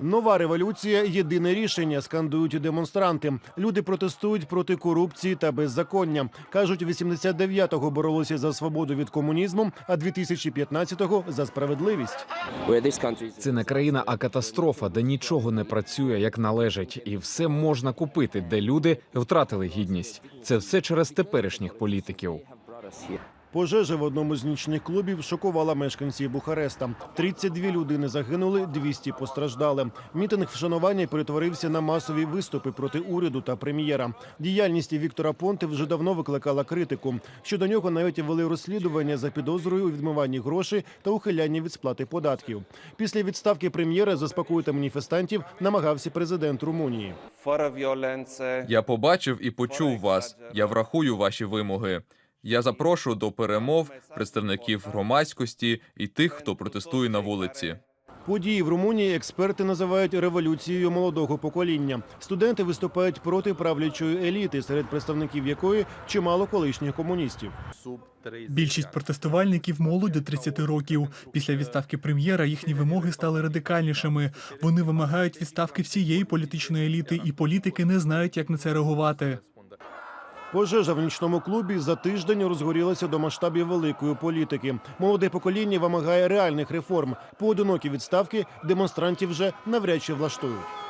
Нова революція єдине рішення. Скандують демонстранти. Люди протестують проти корупції та беззаконня. кажуть, 89-го боролися за свободу від комунізму, а 2015-го – за справедливість. Це не країна, а катастрофа, де нічого не працює як належить, і все можна купити, де люди втратили гідність. Це все через теперішніх політиків. Пожежа в одному з нічних клубів шокувала мешканців Бухареста. 32 людини загинули, 200 постраждали. Мітинг вшанування перетворився на масові виступи проти уряду та прем'єра. Діяльність Віктора Понте вже давно викликала критику. Щодо нього навіть вели розслідування за підозрою у відмиванні грошей та ухилянні від сплати податків. Після відставки прем'єра заспокоїти маніфестантів намагався президент Румунії. Я побачив і почув вас. Я врахую ваші вимоги. Я запрошую до перемов представників громадськості і тих, хто протестує на вулиці. Події в Румунії експерти називають революцією молодого покоління. Студенти виступають проти правлячої еліти, серед представників якої чимало колишніх комуністів. Більшість протестувальників молодь до 30 років. Після відставки прем'єра їхні вимоги стали радикальнішими. Вони вимагають відставки всієї політичної еліти, і політики не знають, як на це реагувати. Пожежа в нічному клубі за тиждень розгорілася до масштабів великої політики. Молоде покоління вимагає реальних реформ. Поодинокі відставки демонстрантів вже навряд чи влаштують.